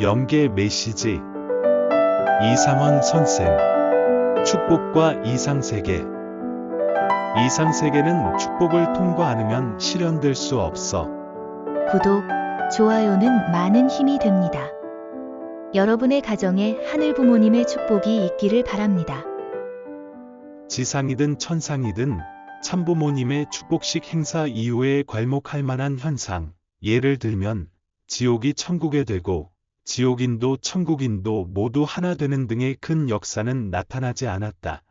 영계 메시지 이상원 선생 축복과 이상세계 이상세계는 축복을 통과 않으면 실현될 수 없어. 구독, 좋아요는 많은 힘이 됩니다. 여러분의 가정에 하늘 부모님의 축복이 있기를 바랍니다. 지상이든 천상이든 참부모님의 축복식 행사 이후에 괄목할 만한 현상. 예를 들면 지옥이 천국에 되고 지옥인도 천국인도 모두 하나 되는 등의 큰 역사는 나타나지 않았다.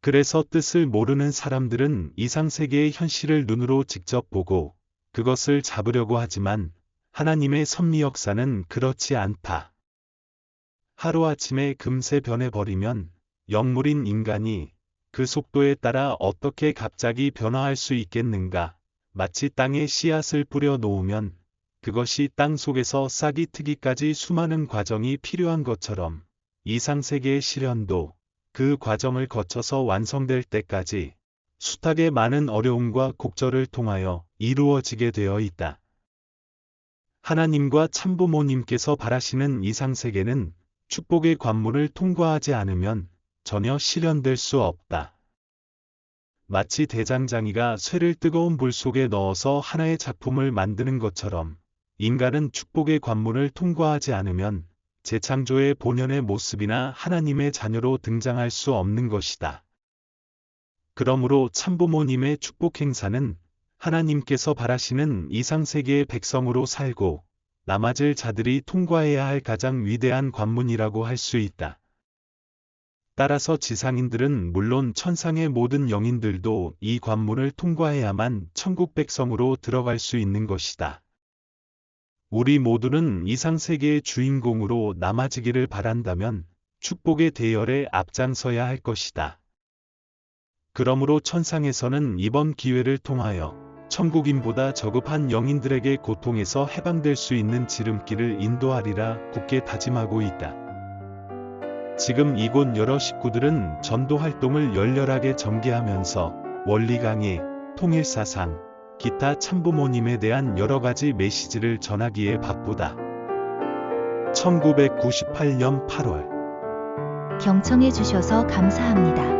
그래서 뜻을 모르는 사람들은 이상세계의 현실을 눈으로 직접 보고 그것을 잡으려고 하지만 하나님의 섭리 역사는 그렇지 않다. 하루아침에 금세 변해버리면 영물인 인간이 그 속도에 따라 어떻게 갑자기 변화할 수 있겠는가? 마치 땅에 씨앗을 뿌려 놓으면 그것이 땅 속에서 싹이 트기까지 수많은 과정이 필요한 것처럼 이상세계의 실현도 그 과정을 거쳐서 완성될 때까지 숱하게 많은 어려움과 곡절을 통하여 이루어지게 되어 있다. 하나님과 참부모님께서 바라시는 이상세계는 축복의 관문을 통과하지 않으면 전혀 실현될 수 없다. 마치 대장장이가 쇠를 뜨거운 불 속에 넣어서 하나의 작품을 만드는 것처럼 인간은 축복의 관문을 통과하지 않으면 재창조의 본연의 모습이나 하나님의 자녀로 등장할 수 없는 것이다. 그러므로 참부모님의 축복 행사는 하나님께서 바라시는 이상세계의 백성으로 살고 남아질 자들이 통과해야 할 가장 위대한 관문이라고 할 수 있다. 따라서 지상인들은 물론 천상의 모든 영인들도 이 관문을 통과해야만 천국 백성으로 들어갈 수 있는 것이다. 우리 모두는 이상세계의 주인공으로 남아지기를 바란다면 축복의 대열에 앞장서야 할 것이다. 그러므로 천상에서는 이번 기회를 통하여 천국인보다 저급한 영인들에게 고통에서 해방될 수 있는 지름길을 인도하리라 굳게 다짐하고 있다. 지금 이곳 여러 식구들은 전도 활동을 열렬하게 전개하면서 원리 강의, 통일 사상, 기타 참부모님에 대한 여러 가지 메시지를 전하기에 바쁘다. 1998년 8월 경청해 주셔서 감사합니다.